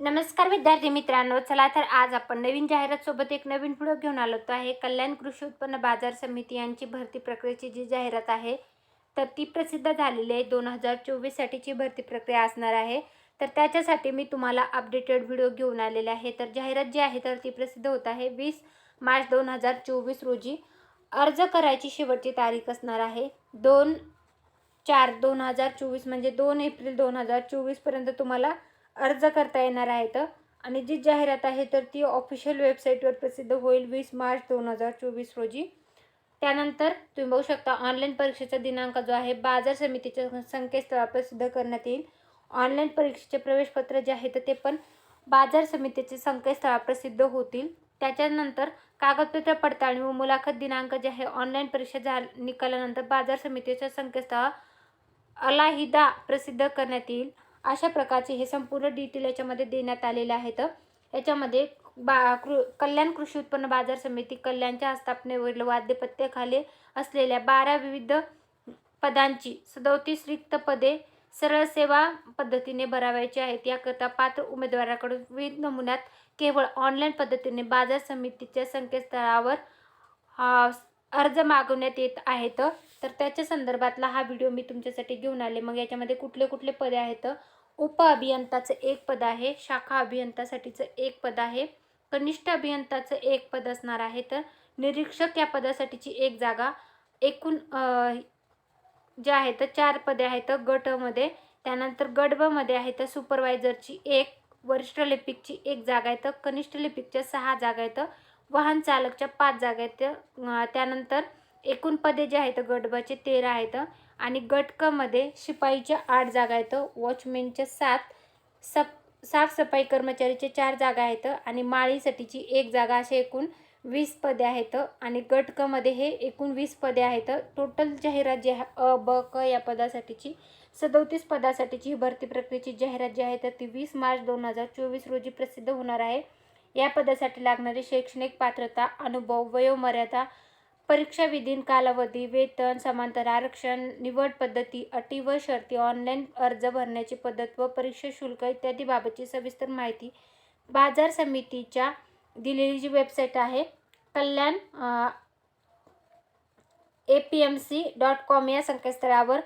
नमस्कार विद्यार्थी मित्रांनो चला तर आज आपण नवीन जाहिरात सोबत एक नवीन व्हिडिओ घेऊन आलो तो आहे कल्याण कृषी उत्पन्न बाजार समिती यांची भरती प्रक्रियेची जी जाहिरात आहे तर ती प्रसिद्ध झालेली आहे. दोन हजार चोवीससाठीची भरती प्रक्रिया असणार आहे. तर त्याच्यासाठी मी तुम्हाला अपडेटेड व्हिडिओ घेऊन आलेले आहे. तर जाहिरात जी आहे तर ती प्रसिद्ध होत आहे. वीस मार्च दोन हजार चोवीस रोजी अर्ज करायची शेवटची तारीख असणार आहे. दोन चार दोन हजार चोवीस म्हणजे दोन एप्रिल दोन हजार चोवीसपर्यंत तुम्हाला अर्ज करता येणार आहेत. आणि जी जाहिरात आहे तर ती ऑफिशियल वेबसाईटवर प्रसिद्ध होईल वीस मार्च दोन हजार चोवीस रोजी. त्यानंतर तुम्ही बघू शकता ऑनलाईन परीक्षेचा दिनांक जो आहे बाजार समितीच्या संकेतस्थळावर प्रसिद्ध करण्यात येईल. ऑनलाईन परीक्षेचे प्रवेशपत्र जे आहे तर ते पण बाजार समितीचे संकेतस्थळावर प्रसिद्ध होतील. त्याच्यानंतर कागदपत्र पडताळणी व मुलाखत दिनांक जे आहे ऑनलाईन परीक्षा झा निकालानंतर बाजार समितीच्या संकेतस्थळावर अलाहिदा प्रसिद्ध करण्यात येईल. अशा प्रकारचे हे संपूर्ण डिटेल याच्यामध्ये देण्यात आलेले आहेत. याच्यामध्ये बा कृ कल्याण कृषी उत्पन्न बाजार समिती कल्याणच्या आस्थापनेवरील वाद्यपत्याखाली असलेल्या बारा विविध पदांची सदोतीस रिक्त पदे सरळ सेवा पद्धतीने भरावायची आहेत. याकरता पात्र उमेदवाराकडून विविध नमुन्यात केवळ ऑनलाईन पद्धतीने बाजार समितीच्या संकेतस्थळावर हा, अर्ज मागवण्यात येत आहेत. तर त्याच्या संदर्भातला हा व्हिडिओ मी तुमच्यासाठी घेऊन आले. मग याच्यामध्ये कुठले कुठले पदे आहेत? उप अभियंताचं एक पद आहे शाखा अभियंतासाठीचं एक पद आहे कनिष्ठ अभियंताचं एक पद असणार आहे. तर निरीक्षक या पदासाठीची एक जागा एकूण जे आहेत तर चार पदे आहेत गटमध्ये त्यानंतर गट ब मध्ये आहे तर सुपरवायझरची एक वरिष्ठ लिपिकची एक जागा आहे तर कनिष्ठ लिपिकच्या सहा जागा आहेत वाहन चालकच्या पाच जागा आहेत त्यानंतर एकूण पदे जे आहेत गट बचे तेरा आहेत आणि गटकमध्ये शिपाईच्या आठ जागा आहेत. वॉचमेनच्या सात सप साफसफाई कर्मचारीचे चार जागा आहेत आणि माळीसाठीची एक जागा असे एकूण वीस पदे आहेत आणि गटकमध्ये हे एकूण वीस पदे आहेत. टोटल जाहिरात जी आहे अ ब क या पदासाठीची सदोतीस पदासाठीची ही भरती प्रक्रियेची जाहिरात जी आहे तर ती वीस मार्च दोन हजार चोवीस रोजी प्रसिद्ध होणार आहे. या पदासाठी लागणारी शैक्षणिक पात्रता अनुभव वयोमर्यादा परीक्षा विधीन कालावधी वेतन समांतर आरक्षण निवड पद्धती अटी व शर्ती ऑनलाईन अर्ज भरण्याची पद्धत व परीक्षा शुल्क इत्यादी बाबतची सविस्तर माहिती बाजार समितीच्या दिलेली जी वेबसाईट आहे Kalyan A P M C dot com या संकेतस्थळावर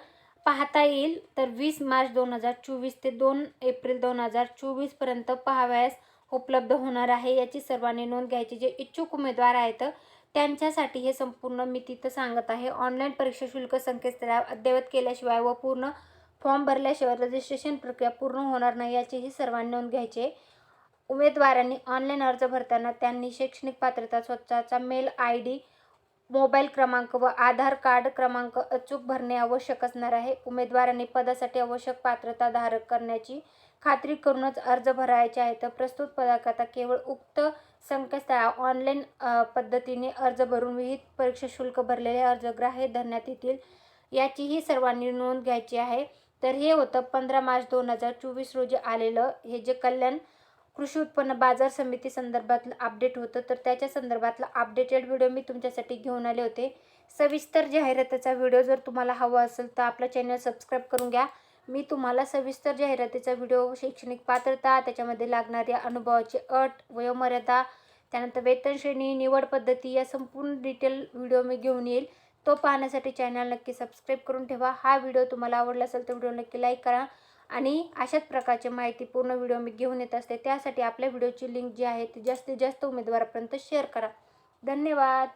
पाहता येईल. तर वीस मार्च दोन हजार चोवीस ते दोन एप्रिल दोन हजार चोवीसपर्यंत पहावयास उपलब्ध होणार आहे याची सर्वांनी नोंद घ्यायची. जे इच्छुक उमेदवार आहेत त्यांच्यासाठी हे संपूर्ण मी तिथं सांगत आहे. ऑनलाईन परीक्षा शुल्क संकेतस्थळावर अद्ययावत केल्याशिवाय व पूर्ण फॉर्म भरल्याशिवाय रजिस्ट्रेशन प्रक्रिया पूर्ण होणार नाही याचीही सर्वांनी नोंद घ्यायची. उमेदवारांनी ऑनलाईन अर्ज भरताना त्यांनी शैक्षणिक पात्रता स्वतःचा मेल आय डी मोबाईल क्रमांक व आधार कार्ड क्रमांक अचूक भरणे आवश्यक असणार आहे. उमेदवारांनी पदासाठी आवश्यक पात्रता धारक करण्याची खात्री करूनच अर्ज भरायचे आहे. तर प्रस्तुत पदाकरता केवळ उक्त संकेतस्थळा ऑनलाईन पद्धतीने अर्ज भरून विहित परीक्षा शुल्क भरलेले अर्ज ग्राह्य धरण्यात येतील याचीही सर्वांनी नोंद घ्यायची आहे. तर हे होतं पंधरा मार्च दोन हजार चोवीस रोजी आलेलं हे जे कल्याण कृषी उत्पन्न बाजार समिती संदर्भातलं अपडेट होतं. तर त्याच्या संदर्भातला अपडेटेड व्हिडिओ मी तुमच्यासाठी घेऊन आले होते. सविस्तर जाहिरातीचा व्हिडिओ जर तुम्हाला हवा असेल तर आपलं चॅनल सबस्क्राईब करून घ्या. मी तुम्हाला सविस्तर जाहिरातीचा व्हिडिओ शैक्षणिक पात्रता त्याच्यामध्ये लागणाऱ्या अनुभवाची अट वयोमर्यादा त्यानंतर वेतन श्रेणी निवड पद्धती या संपूर्ण डिटेल व्हिडिओ मी घेऊन येईल. तो पाहण्यासाठी चॅनल नक्की सबस्क्राईब करून ठेवा. हा व्हिडिओ तुम्हाला आवडला असेल तर व्हिडिओ नक्की लाईक करा. आणि अशाच प्रकारची माहिती पूर्ण व्हिडिओ मी घेऊन येत असते. त्यासाठी आपल्या व्हिडिओची लिंक जी आहे ती जास्तीत जास्त उमेदवारापर्यंत शेअर करा. धन्यवाद.